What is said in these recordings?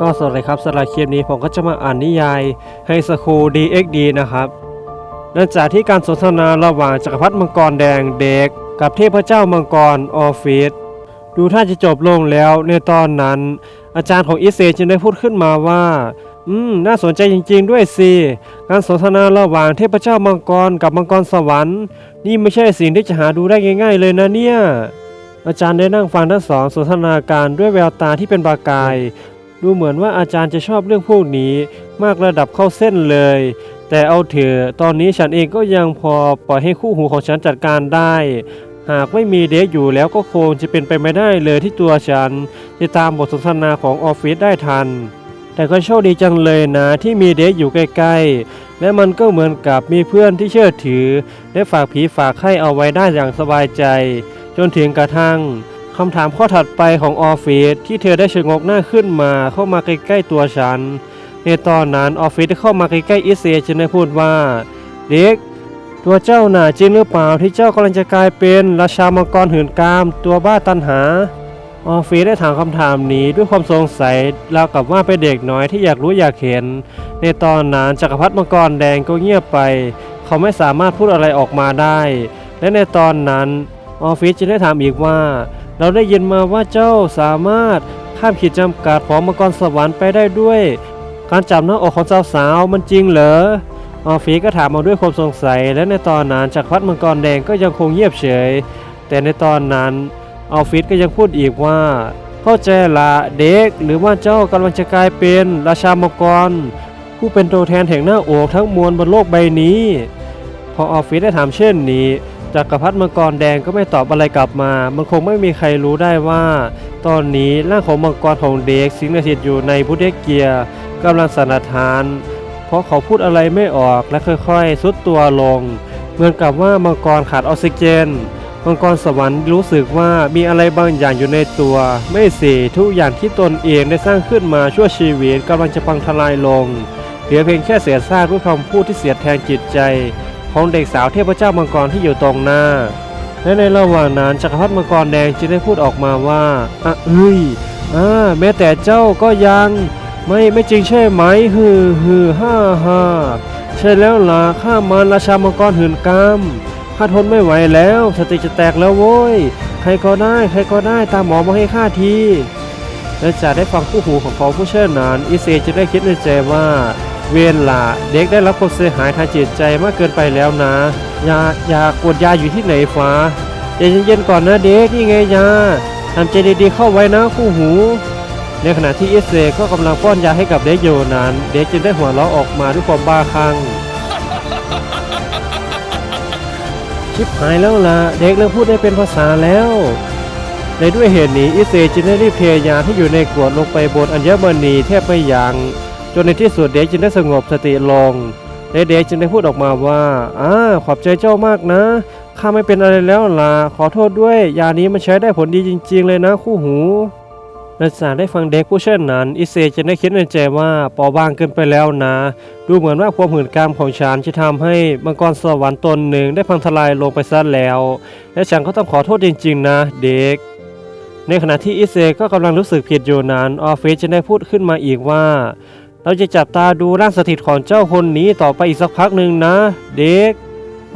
ก็สวัสดีครับสำหรับคลิปนี้ผมก็จะมาอ่านนิยายให้สคู DXD นะครับเนื่องจากที่การสนทนาระหว่างจักรพรรดิมังกรแดงเด็ก กับเทพเจ้ามังกรออฟฟิศดูท่าจะจบลงแล้วในตอนนั้น อาจารย์ของอิเซจึงได้พูดขึ้นมาว่า อืม น่าสนใจจริง ๆ ด้วยสิการสนทนาระหว่างเทพเจ้ามังกรกับมังกรสวรรค์ นี่ไม่ใช่สิ่งที่จะหาดูได้ง่าย ๆ เลยนะเนี่ยอาจารย์ได้นั่งฟังทั้งสองสนทนาการด้วยแววตาที่เป็นประกาย ดูเหมือนว่าอาจารย์จะชอบเรื่องพวกนี้มากระดับเข้าเส้นเลย แต่เอาเถอะตอนนี้ฉันเองก็ยังพอปล่อยให้คู่หูของฉันจัดการได้ หากไม่มีเด็กอยู่แล้วก็คงจะเป็นไปไม่ได้เลยที่ตัวฉัน จะตามบทสนทนาของออฟฟิศได้ทัน แต่ก็โชคดีจังเลยนะที่มีเด็กอยู่ใกล้ๆ และมันก็เหมือนกับมีเพื่อนที่เชื่อถือ และฝากผีฝากไข้เอาไว้ได้อย่างสบายใจ จนถึงกระทั่ง คำถามข้อถัดไปของออฟฟิศที่เธอได้ชะงกหน้าขึ้นมาเข้ามาใกล้ๆตัวฉัน ในตอนนั้นออฟฟิศได้เข้ามาใกล้ๆอิเซจึงได้พูดว่าเด็กตัวเจ้าน่ะจริงหรือเปล่าที่เจ้ากำลังจะกลายเป็นราชามังกรหืนกาม ตัวบ้าตันหา ออฟฟิศได้ถามคำถามนี้ด้วยความสงสัยราวกับว่าเป็นเด็กน้อยที่อยากรู้อยากเห็น ในตอนนั้นจักรพรรดิมังกรแดงก็เงียบไป เขาไม่สามารถพูดอะไรออกมาได้ และในตอนนั้นออฟฟิศจึงได้ถามอีกว่า เราได้ยินมาว่าเจ้าสามารถข้ามขีดจำกัดของมังกรสวรรค์ไปได้ด้วย การจับหน้าอกของสาวๆมันจริงเหรอออฟฟิศก็ถามมาด้วยความสงสัย และในตอนนั้นจักรพรรดิมังกรแดงก็ยังคงเงียบเฉย แต่ในตอนนั้นออฟฟิศก็ยังพูดอีกว่า เข้าใจละเด็กหรือว่าเจ้ากำลังจะกลายเป็นราชามังกร ผู้เป็นตัวแทนแห่งหน้าอกทั้งมวลบนโลกใบนี้ พอออฟฟิศได้ถามเช่นนี้ จักรพรรดิมังกรแดงก็ไม่ตอบอะไรกลับมา มันคงไม่มีใครรู้ได้ว่า ตอนนี้ร่างของมังกรของเด็กสิงสถิตอยู่ในบุเดกเกียร์กำลังสนทาน เพราะเขาพูดอะไรไม่ออกและค่อยๆซุดตัวลง เหมือนกับว่ามังกรขาดออกซิเจน มังกรสวรรค์รู้สึกว่ามีอะไรบางอย่างอยู่ในตัว ไม่สิทุกอย่างที่ตนเองได้สร้างขึ้นมาชั่วชีวิตกำลังจะพังทลายลง เหลือเพียงแค่เศษซากด้วยคำพูดที่เสียดแทงจิตใจ ของเด็กสาวเทพเจ้ามังกรที่อยู่ตรงหน้า และในระหว่างนั้นจักรพรรดิมังกรแดงจึงได้พูดออกมาว่าอะเอ้ยอ่าแม้แต่เจ้าก็ยังไม่ไม่จริงใช่ไหมฮือฮือฮ่าฮ่าใช่แล้วล่ะข้ามันราชามังกรหืนกามข้าทนไม่ไหวแล้ว สติจะแตกแล้วโว้ย ใครก็ได้ใครก็ได้ตามหมอมาให้ข้าทีและจากได้ฟังคู่หูของเขาผู้เชี่ยวชาญอิเซจะได้คิดในใจว่า เวียนล่ะเด็กได้รับความเสียหายทางจิตใจมากเกินไปแล้วนะยายากดยาอยู่ที่ไหนฟ้าใจเย็นๆก่อนนะเด็กนี่ไงยาทำใจดีๆเข้าไว้นะคู่หู ในขณะที่อิเซก็กำลังป้อนยาให้กับเด็กอยู่นั้น เด็กจึงได้หัวเราะออกมาด้วยความบ้าคลั่งชิบหายแล้วล่ะเด็กเริ่มพูดได้เป็นภาษาแล้วในด้วยเหตุนี้อิเซจึงได้รีบเทยาที่อยู่ในขวดลงไปบนอัญมณีแทบไม่ยัง้ง จนในที่สุดเด็กจึงได้สงบสติลงและเด็กจึงได้พูดออกมาว่าอ่าขอบใจเจ้ามากนะข้าไม่เป็นอะไรแล้วล่ะขอโทษด้วย ยานี้มันใช้ได้ผลดีจริง ๆ เลยนะคู่หูนักศึกษาได้ฟังเด็กผู้เช่นนั้น อิเซจะได้คิดในใจว่าปอบางเกินไปแล้วนะ ดูเหมือนว่าความหื่นกามของฉันจะทำให้มังกรสวรรค์ตนหนึ่งได้พังทลายลงไปซะแล้ว และฉันก็ต้องขอโทษจริง ๆ นะ เด็ก ในขณะที่อิเซก็กำลังรู้สึกผิดอยู่นั้นออฟฟิศจะได้พูดขึ้นมาอีกว่า เราจะจับตาดูร่างสถิตของเจ้าคนนี้ต่อไปอีกสักพักหนึ่งนะ เด็ก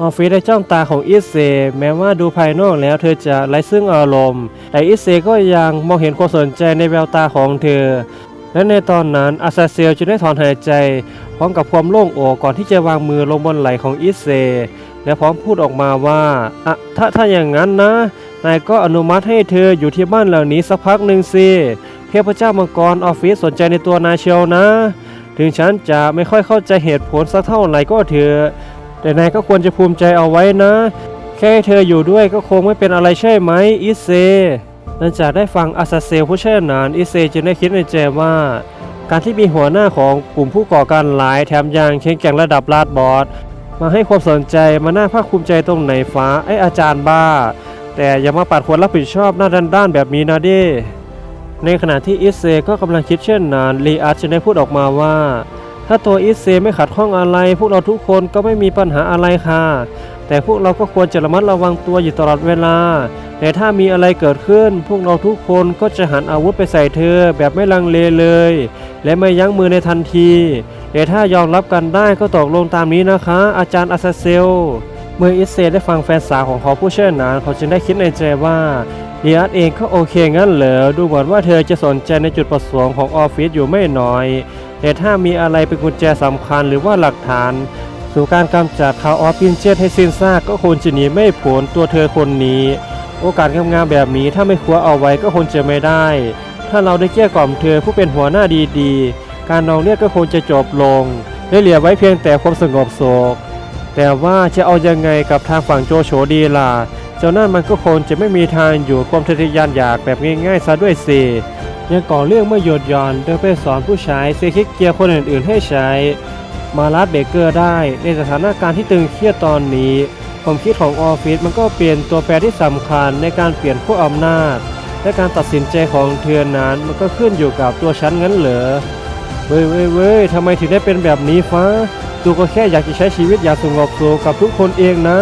ออฟฟิศได้จ้องตาของอิเซแม้ว่าดูภายนอกแล้วเธอจะไร้ซึ่งอารมณ์ แต่อิเซก็ยังมองเห็นความสนใจในแววตาของเธอ และในตอนนั้นอาซาเซลจึงได้ถอนหายใจ พร้อมกับความโล่งอกก่อนที่จะวางมือลงบนไหล่ของอิเซและพร้อมพูดออกมาว่าอะถ้าถ้าอย่างนั้นนะนายก็อนุมัติให้เธออยู่ที่บ้านเหล่านี้สักพักหนึ่งสิ เทพเจ้ามังกรออฟฟิศสนใจในตัวนายเชียวนะ ถึงฉันจะไม่ค่อยเข้าใจเหตุผลสักเท่าไหร่ก็เถอะแต่นายก็ควรจะภูมิใจเอาไว้นะ แค่เธออยู่ด้วยก็คงไม่เป็นอะไรใช่ไหมอิเซหลังจากได้ฟังอาซาเซลผู้เชี่ยวชาญอิเซจึงได้คิดในใจว่า การที่มีหัวหน้าของกลุ่มผู้ก่อการร้ายแถมยังเข่งแก่งระดับลาดบอสมาให้ความสนใจมาหน่าภาคภูมิใจตรงไหนฟ้าไออาจารย์บ้า แต่อย่ามาปัดความรับผิดชอบหน้าด้านๆแบบนี้นะเด้ ในขณะที่อิเซก็กำลังคิดเช่นนั้นลีอาร์จึงได้พูดออกมาว่า ถ้าตัวอิเซไม่ขัดข้องอะไร พวกเราทุกคนก็ไม่มีปัญหาอะไรค่ะ แต่พวกเราก็ควรจะระมัดระวังตัวอยู่ตลอดเวลา แต่ถ้ามีอะไรเกิดขึ้น พวกเราทุกคนก็จะหันอาวุธไปใส่เธอแบบไม่ลังเลเลย และไม่ยั้งมือในทันทีแต่ถ้ายอมรับกันได้ก็ตกลงตามนี้นะคะ อาจารย์อาซาเซลเมื่ออิสเซได้ฟังแฟนสาวของเขาผู้เชี่ยวชาญเขาจึงได้คิดในใจว่า ดีอาร์ตเองก็โอเคงั้นเหรอดูเหมือนว่าเธอจะสนใจในจุดประสงค์ของออฟฟิศอยู่ไม่น้อย แต่ถ้ามีอะไรเป็นกุญแจสำคัญหรือว่าหลักฐาน สู่การกำจัดคาออฟปินเจตให้สิ้นซากก็คงจะหนีไม่พ้นตัวเธอคนนี้ โอกาสงามๆแบบนี้ถ้าไม่คว้าเอาไว้ก็คงจะไม่ได้ ถ้าเราได้เกลี้ยกล่อมเธอผู้เป็นหัวหน้าดีๆ การนองเลือดก็คงจะจบลงได้เหลือไว้เพียงแต่ความสงบโศกแต่ว่าจะเอายังไงกับทางฝั่งโจโฉดีล่ะ เจ้านั่นมันก็คงจะไม่มีทางอยู่ความทะเยานอยากแบบง่ายๆซะด้วยสิยังก่อเรื่องเมื่อหยดย่อนโดยไปสอนผู้ใชายเซคิกเกียร์คนอื่นๆให้ใช้ มาลัดเบเกอร์ได้ในสถานการณ์ที่ตึงเครียดตอนนี้ ความคิดของออฟฟิศมันก็เปลี่ยนตัวแปรที่สำคัญในการเปลี่ยนผู้อำนาจ และการตัดสินใจของเธอนั้นมันก็ขึ้นอยู่กับตัวฉันงั้นเหรอเว้ยเว้ยเว้ยทำไมถึงได้เป็นแบบนี้ฟ้าตูก็แค่อยากจะใช้ชีวิตอย่างสงบสุขกับทุกคนเองนะ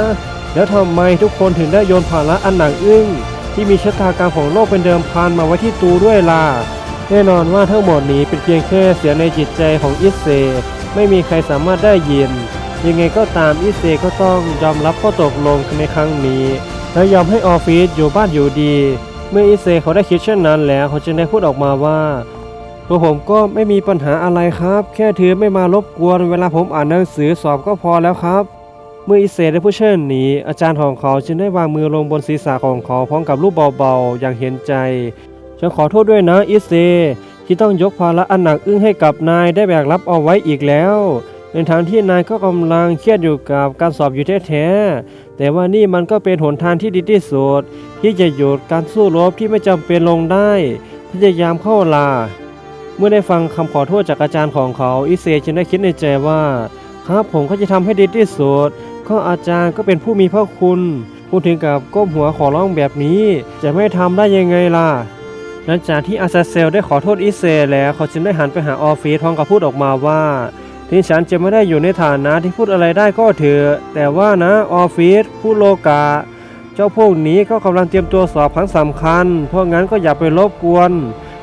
แล้วทำไมทุกคนถึงได้โยนภาระอันหนักอึ้งที่มีชะตากรรมของโลกเป็นเดิมพันมาไว้ที่ตูด้วยล่ะแน่นอนว่าทั้งหมดนี้เป็นเพียงแค่เสียงในจิตใจของอิสเซ ไม่มีใครสามารถได้ยิน ยังไงก็ตามอิสเซก็ต้องยอมรับข้อตกลงในครั้งนี้ และยอมให้ออฟฟิศอยู่บ้านอยู่ดี เมื่ออิสเซเขาได้คิดเช่นนั้นแล้วเขาจึงได้พูดออกมาว่าตัวผมก็ไม่มีปัญหาอะไรครับ แค่เธอไม่มารบกวนเวลาผมอ่านหนังสือสอบก็พอแล้วครับ เมื่ออิเซได้พูดเช่นนี้อาจารย์ของเขาจึงได้วางมือลงบนศีรษะของเขาพร้อมกับรูปเบาๆ อย่างเห็นใจ ฉันขอโทษด้วยนะอิเซที่ต้องยกภาระอันหนักอึ้งให้กับนายได้แบกรับเอาไว้อีกแล้วในทางที่นายก็กำลังเครียดอยู่กับการสอบอยู่แท้ๆแต่ว่านี่มันก็เป็นหนทางที่ดีที่สุดที่จะหยุดการสู้รบที่ไม่จำเป็นลงได้ พยายามเข้าลาเมื่อได้ฟังคำขอโทษจากอาจารย์ของเขาอิเซจึงได้คิดในใจว่า ครับผมก็จะทำให้ดีที่สุด ก็อาจารย์ก็เป็นผู้มีพระคุณ พูดถึงกับก้มหัวขอร้องแบบนี้ จะไม่ทำได้ยังไงล่ะ หลังจากที่อาซาเซลได้ขอโทษอิเซแล้วเขาจึงได้หันไปหาออฟฟิศพร้อมกับพูดออกมาว่าถึงฉันจะไม่ได้อยู่ในฐานะที่พูดอะไรได้ก็เถอะแต่ว่านะออฟฟิศผู้โลกา เจ้าพวกนี้ก็กำลังเตรียมตัวสอบครั้งสำคัญ เพราะงั้นก็อย่าไปรบกวน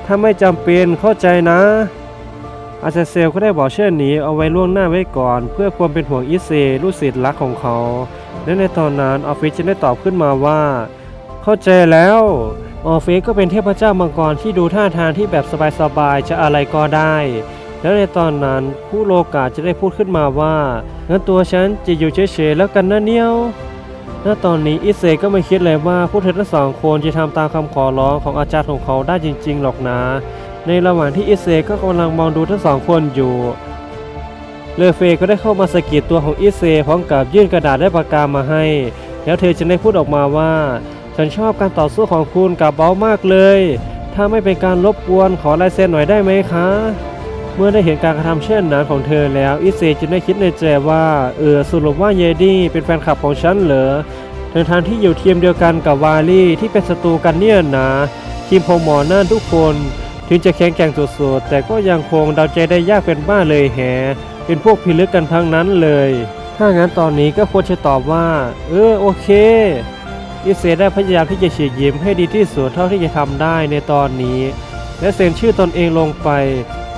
ถ้าไม่จำเป็นเข้าใจนะ อาซาเซลก็ได้บอกเช่นนี้เอาไว้ล่วงหน้าไว้ก่อน เพื่อความเป็นห่วงอิเซลูกศิษย์รักของเขาและในตอนนั้นออฟฟิศจะได้ตอบขึ้นมาว่า เข้าใจแล้วออฟฟิศก็เป็นเทพเจ้ามังกรที่ดูท่าทางที่แบบสบายๆจะอะไรก็ได้ แล้วในตอนนั้นผู้โลกาจะได้พูดขึ้นมาว่างั้นตัวฉันจะอยู่เฉยๆแล้วกันนะเนี่ยณตอนนี้อิเซก็ไม่คิดเลยว่าผู้เธอทั้งสองคนจะทำตามคำขอร้องของอาจารย์ของเขาได้จริง ๆ หรอกนะ ในระหว่างที่อิเซก็กำลังมองดูทั้งสองคนอยู่ เลอเฟก็ได้เข้ามาสะกิดตัวของอิเซพร้อมกับยื่นกระดาษและปากกามาให้ แล้วเธอจึงได้พูดออกมาว่า ฉันชอบการต่อสู้ของคุณกับเบามากเลย ถ้าไม่เป็นการรบกวนขอลายเซ็นหน่อยได้ไหมคะ เมื่อได้เห็นการกระทำเช่นนั้นของเธอแล้วอิเซจึงได้คิดในใจว่าเออสรุปว่าเยดี้เป็นแฟนคลับของฉันเหรอทั้งทางที่อยู่ทีมเดียวกันกับวาลี่ที่เป็นศัตรูกันเนี่ยนะทีมของหมอนั่นทุกคน ถึงจะแข็งแกร่งสุดๆแต่ก็ยังคงเดาใจได้ยากเป็นบ้าเลยแฮเป็นพวกพิลึกกันทั้งนั้นเลย ถ้างั้นตอนนี้ก็ควรจะตอบว่า เออโอเค อิเซได้พยายามที่จะฉีกยิ้มให้ดีที่สุดเท่าที่จะทำได้ในตอนนี้ และเซ็นชื่อตนเองลงไป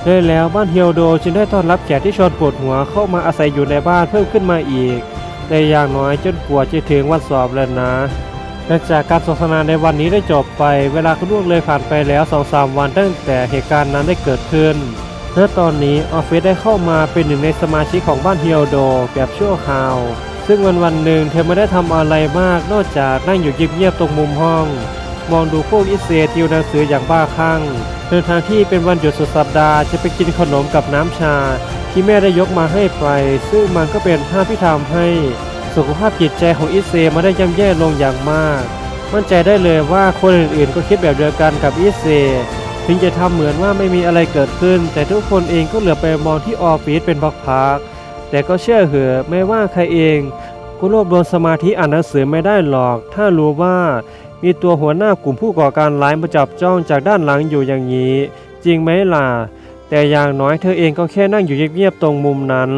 ได้แล้วบ้านเฮียวโดจึงได้ต้อนรับแขกที่ชวนปวดหัวเข้ามาอาศัยอยู่ในบ้านเพิ่มขึ้นมาอีกแต่อย่างน้อยจนกว่าจะถึงวันสอบแล้วนะ หลังจากการสนทนาในวันนี้ได้จบไป เวลาก็ล่วงเลยผ่านไปแล้ว2อสวันตั้งแต่เหตุการณ์นั้นได้เกิดขึ้นณตอนนี้ออฟฟิศได้เข้ามาเป็นหนึ่งในสมาชิกของบ้านเฮียโด แบบชั่วคราว ซึ่งวันวันหนึ่งเธอไม่ได้ทำอะไรมาก นอกจากนั่งอยู่เงียบๆตรงมุมห้อง มองดูพวกอิเซติวหนังสืออย่างบ้าคลั่งเดินทางที่เป็นวันหยุดสุดสัปดาห์จะไปกินขนมกับน้ำชา ที่แม่ได้ยกมาให้ไป ซึ่งมันก็เป็นภาพที่ทำให้ สุขภาพจิตใจของอิเซมาได้ย่ำแย่ลงอย่างมาก มั่นใจได้เลยว่าคนอื่นๆ ก็คิดแบบเดียวกันกับอิเซถึงจะทำเหมือนว่าไม่มีอะไรเกิดขึ้น แต่ทุกคนเองก็เหลือไปมองที่ออฟฟิศเป็นพักๆแต่ก็เชื่อเหอะไม่ว่าใครเองก็รวบรวมสมาธิอ่านหนังสือไม่ได้หรอก ถ้ารู้ว่ามีตัวหัวหน้ากลุ่มผู้ก่อการร้ายมาจับจ้องจากด้านหลังอยู่อย่างนี้ จริงไหมล่ะ แต่อย่างน้อยเธอเองก็แค่นั่งอยู่เงียบๆตรงมุมนั้น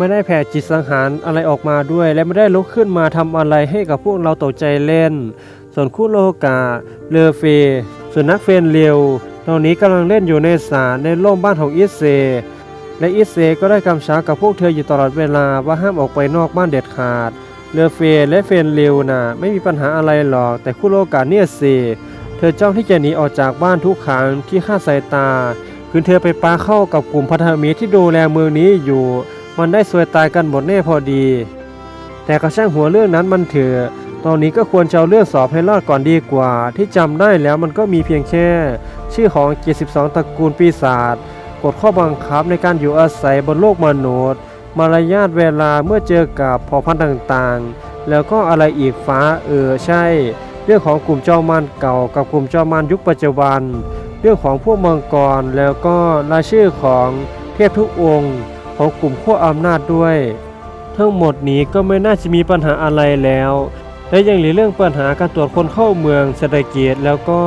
ไม่ได้แผ่จิตสังหารอะไรออกมาด้วย และไม่ได้ลุกขึ้นมาทำอะไรให้กับพวกเราตกใจเล่น ส่วนคุโลกา เลอเฟสุนัขเฟนเลียวตอนนี้กำลังเล่นอยู่ในสาลในร่มบ้านของอิสเซ และอิสเซก็ได้กำชับกับพวกเธออยู่ตลอดเวลาว่าห้ามออกไปนอกบ้านเด็ดขาด เลอเฟและเฟนเลียวน่ะไม่มีปัญหาอะไรหรอก แต่คุโลกาเนี่ยสิเธอจ้องที่จะหนีออกจากบ้านทุกครั้งที่คาสายตาคือเธอไปปาเข้ากับกลุ่มพันธมิตรที่ดูแลเมืองนี้อยู่ มันได้สวยตายกันหมดแน่พอดี แต่ก็ช่างหัวเรื่องนั้นมันเถอะตอนนี้ก็ควรจะเอาเรื่องสอบให้รอดก่อนดีกว่า ที่จำได้แล้วมันก็มีเพียงแค่ ชื่อของ 72 ตระกูลปีศาจกฎข้อบังคับในการอยู่อาศัยบนโลกมนุษย์ มารยาทเวลาเมื่อเจอกับเผ่าพันธุ์ต่างๆ แล้วก็อะไรอีกฟ้าเออใช่ เรื่องของกลุ่มเจอมมารเก่ากับกลุ่มเจอมมารยุคปัจจุบัน เรื่องของพวกมังกรแล้วก็รายชื่อของเทพทุกองค์ ของกลุ่มขั้วอำนาจด้วย ทั้งหมดนี้ก็ไม่น่าจะมีปัญหาอะไรแล้ว และยังเหลือเรื่องปัญหาการตรวจคนเข้าเมืองเศรษฐกิจแล้วก็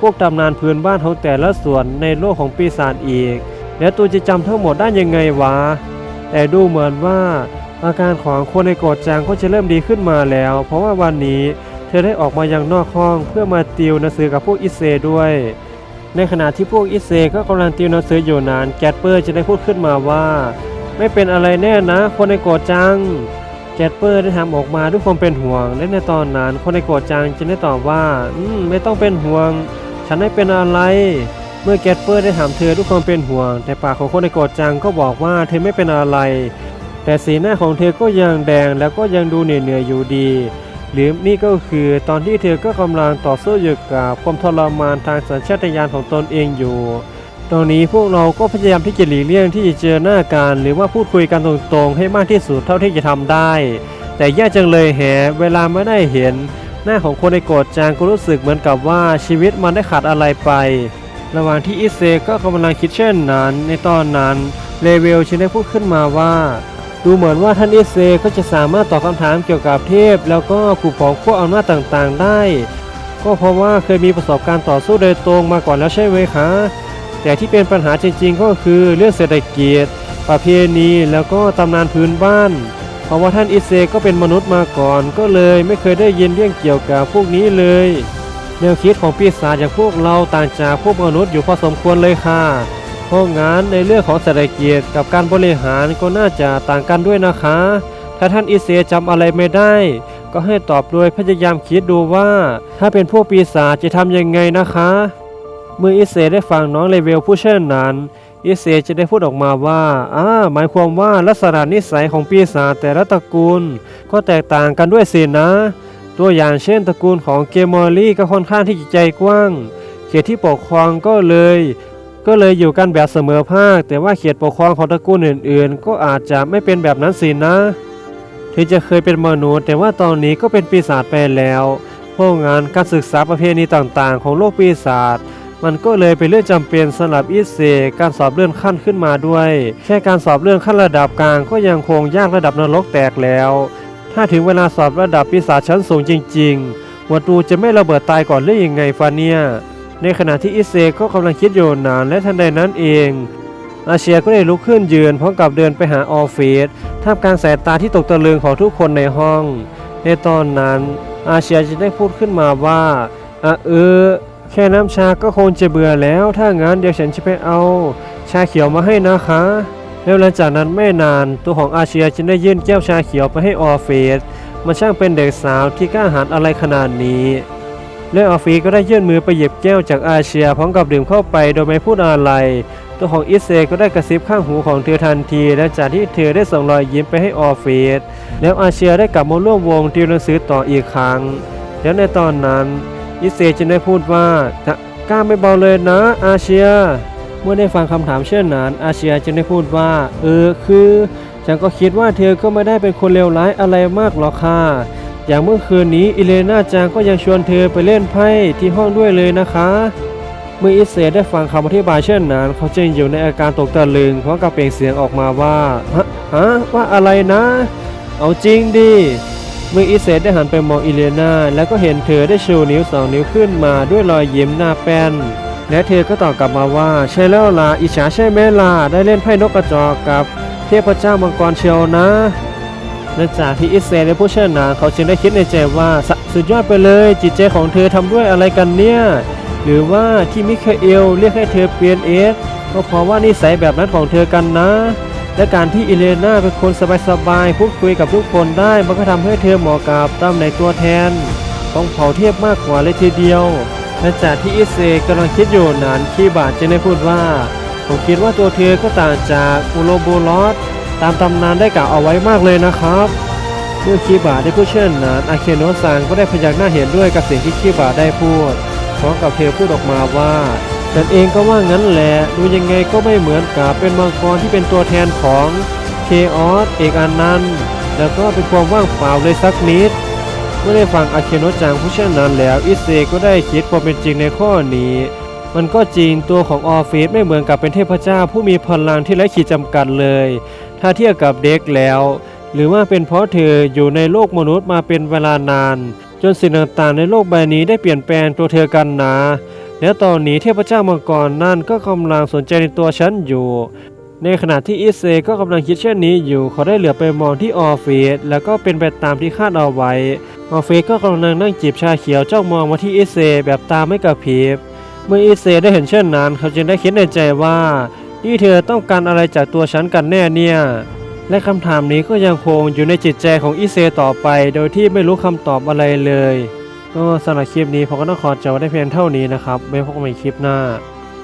พวกตำนานพื้นบ้านของแต่ละส่วนในโลกของปีศาจอีก แล้วตัวจะจำทั้งหมดได้ยังไงวะ แต่ดูเหมือนว่า อาการของคนในโกดจางก็จะเริ่มดีขึ้นมาแล้ว เพราะว่าวันนี้เธอได้ออกมายังนอกห้องเพื่อมาติวหนังสือกับพวกอิเซด้วย ในขณะที่พวกอิเซก็กำลังติวหนังสืออยู่นานแกตเปอร์จะได้พูดขึ้นมาว่า ไม่เป็นอะไรแน่นะ คนในโกดจังแกตเปอร์ได้ทำออกมาด้วยความเป็นห่วงและในตอนนั้นคนในโกดจังจึงได้ตอบว่าอืมไม่ต้องเป็นห่วง ฉันไม่เป็นอะไร เมื่อแกตเปอร์ได้ถามเธอด้วยความเป็นห่วง แต่ปากของคนในโกดจังก็บอกว่าเธอไม่เป็นอะไร แต่สีหน้าของเธอก็ยังแดงแล้วก็ยังดูเหนื่อยๆอยู่ดี หรือนี่ก็คือตอนที่เธอก็กำลังต่อสู้อยู่กับความทรมานทางสัญชาตญาณของตนเองอยู่ ตอนนี้พวกเราก็พยายามที่จะหลีกเลี่ยงที่จะเจอหน้ากันหรือว่าพูดคุยกันตรงๆ ให้มากที่สุดเท่าที่จะทำได้ แต่แย่จังเลยแฮะเวลาไม่ได้เห็น หน้าของคนในโกรธจางก็รู้สึกเหมือนกับว่าชีวิตมันได้ขาดอะไรไประหว่างที่อิเซก็กำลังคิดเช่นนั้น ในตอนนั้นเลเวลจึงได้พูดขึ้นมาว่า ดูเหมือนว่าท่านอิเซก็จะสามารถตอบคำถามเกี่ยวกับเทพ แล้วก็กลุ่มของพวกอำนาจต่างๆ ได้ ก็เพราะว่าเคยมีประสบการณ์ต่อสู้โดยตรงมาก่อนแล้วใช่ไหมคะ แต่ที่เป็นปัญหาจริงๆ ก็คือเรื่องเศรษฐกิจประเพณีแล้วก็ตำนานพื้นบ้าน เพราะว่าท่านอิเซก็เป็นมนุษย์มาก่อน ก็เลยไม่เคยได้ยินเรื่องเกี่ยวกับพวกนี้เลย แนวคิดของปีศาจอย่างพวกเราต่างจากพวกมนุษย์อยู่พอสมควรเลยค่ะ เพราะงั้นในเรื่องของเศรษฐกิจกับการบริหารก็น่าจะต่างกันด้วยนะคะ ถ้าท่านอิเซจำอะไรไม่ได้ ก็ให้ตอบโดยพยายามคิดดูว่า ถ้าเป็นพวกปีศาจจะทำยังไงนะคะ เมื่ออิเซได้ฟังน้องเลเวลผู้เช่นนั้นอิเซจะได้พูดออกมาว่าอ่าหมายความว่าลักษณะนิสัยของปีศาจแต่ละตระกูล ก็แตกต่างกันด้วยสินะ ตัวอย่างเช่นตระกูลของเกมอรี่ก็ค่อนข้างที่จะใจกว้าง เขตที่ปกครองก็เลย ก็เลยอยู่กันแบบเสมอภาค แต่ว่าเขตปกครองของตระกูลอื่น ๆ ก็อาจจะไม่เป็นแบบนั้นสินะถึงจะเคยเป็นมนุษย์แต่ว่าตอนนี้ก็เป็นปีศาจไปแล้ว เพราะงั้นการศึกษาประเพณีต่างๆ ของโลกปีศาจมันก็เลยเป็นเรื่องจำเป็นสำหรับอิเซการสอบเลื่อนขั้นขึ้นมาด้วย แค่การสอบเลื่อนขั้นระดับกลางก็ยังคงยากระดับนรกแตกแล้ว ถ้าถึงเวลาสอบระดับปีศาจชั้นสูงจริงๆหัตูจะไม่ระเบิดตายก่อนหรือยังไงฟาเนีย ในขณะที่อิเซก็กำลังคิดอยู่นานและทันใดนั้นเอง อาเชียก็ได้ลุกขึ้นยืนพร้อมกับเดินไปหาออฟฟิศท่ามกลางสายตาที่ตกตะลึงของทุกคนในห้อง ในตอนนั้น อาเชียจะได้พูดขึ้นมาว่าอะเออแค่น้ำชาก็คงจะเบื่อแล้ว ถ้างั้นเดี๋ยวฉันจะไปเอา ชาเขียวมาให้นะคะ แล้วหลังจากนั้นไม่นานตัวของอาเชียจึงได้ยื่นแก้วชาเขียวไปให้ออฟฟิศมันช่างเป็นเด็กสาวที่กล้าหาญอะไรขนาดนี้ และออฟฟิศก็ได้ยื่นมือไปหยิบแก้วจากอาเชียพร้อมกับดื่มเข้าไปโดยไม่พูดอะไร ตัวของอิเซก็ได้กระซิบข้างหูของเธอทันทีและจากที่เธอได้ส่งรอยยิ้มไปให้ออฟฟิศแล้วอาเชียได้กลับมาร่วมวงติวหนังสือต่ออีกครั้ง แล้วในตอนนั้นอิเซจึงได้พูดว่า"กกล้าไม่เบาเลยนะ อาเชีย เมื่อได้ฟังคำถามเช่นนั้น อาเชียจึงได้พูดว่า เออคือ ฉันก็คิดว่าเธอก็ไม่ได้เป็นคนเลวร้ายอะไรมากหรอกค่ะ อย่างเมื่อคืนนี้อิเลนาจางก็ยังชวนเธอไปเล่นไพ่ที่ห้องด้วยเลยนะคะ เมื่ออิเซได้ฟังคำอธิบายเช่นนั้น เขาจึงอยู่ในอาการตกตะลึงพร้อมกับเปล่งเสียงออกมาว่าฮะฮะว่าอะไรนะ เอาจริงดิเมื่ออิเซได้หันไปมองอิเลนาแล้วก็เห็นเธอได้ชูนิ้วสองนิ้วขึ้นมาด้วยรอยยิ้มหน้าแป้น และเธอก็ตอบกลับมาว่า ใช่แล้วล่ะอิจฉาใช่ไหมล่ะได้เล่นไพ่นกกระจอกกับ เทพเจ้ามังกรเชียวนะ และจากที่อิสเซได้ผู้เชี่ยวชาเขาจึงได้คิดในใจว่าสสุดยอดไปเลยจิตใจของเธอทำด้วยอะไรกันเนี่ย หรือว่าที่มิคาเอลเรียกให้เธอเปลี่ยนเอสก็เพราะว่านิสัยแบบนั้นของเธอกันนะ และการที่อิเลนาเป็นคนสบายๆพูดคุยกับทุกคนได้มันก็ทำให้เธอเหมาะกับตำแหน่งตัวแทนของเผ่าเทพมากกว่าเลยทีเดียวและจากที่อิสเซกำลังคิดอยู่นั้นคีบาจึงได้พูดว่า ผมคิดว่าตัวเธอก็ต่างจากอุโรโบลอส ตามตำนานได้กล่าวเอาไว้มากเลยนะครับเมื่อคีบาได้พูดเช่นนั้นอาเคโนซังก็ได้พยักหน้าเห็นด้วยกับสิ่งที่คีบาได้พูดพร้อมกับเธอพูดออกมาว่าฉันเองก็ว่างั้นแหละดูยังไงก็ไม่เหมือนกับเป็นมังกรที่เป็นตัวแทนของเคออสเอกอานันแล้วก็เป็นความว่างเปล่าเลยสักนิด เมื่อได้ฟังอาเคโนจังผู้เช่นนั้นแล้วอิเซก็ได้คิดความเป็นจริงในข้อนี้ มันก็จริงตัวของออฟฟิศไม่เหมือนกับเป็นเทพเจ้าผู้มีพลังที่ไร้ขีดจำกัดเลย ถ้าเทียบกับเด็กแล้ว หรือว่าเป็นเพราะเธออยู่ในโลกมนุษย์มาเป็นเวลานาน จนสิ่งต่างๆในโลกใบนี้ได้เปลี่ยนแปลงตัวเธอกันนะแล้วตอนนี้เทพเจ้ามังกรนั่นก็กำลังสนใจในตัวฉันอยู่ ในขณะที่อิเซก็กำลังคิดเช่นนี้อยู่เขาได้เหลือไปมองที่ออฟฟิศแล้วก็เป็นไปตามที่คาดเอาไว้ออฟฟิศก็กำลังนั่งจิบชาเขียวจ้องมองมาที่อิเซแบบตาไม่กระพริบเมื่ออิเซได้เห็นเช่นนั้น เขาจึงได้คิดในใจว่า นี่เธอต้องการอะไรจากตัวฉันกันแน่เนี่ย และคำถามนี้ก็ยังคงอยู่ในจิตใจของอิเซต่อไป โดยที่ไม่รู้คำตอบอะไรเลยก็สำหรับคลิปนี้ผมก็ต้องขอจบได้เพียงเท่านี้นะครับไว้พบกันใหม่คลิปหน้า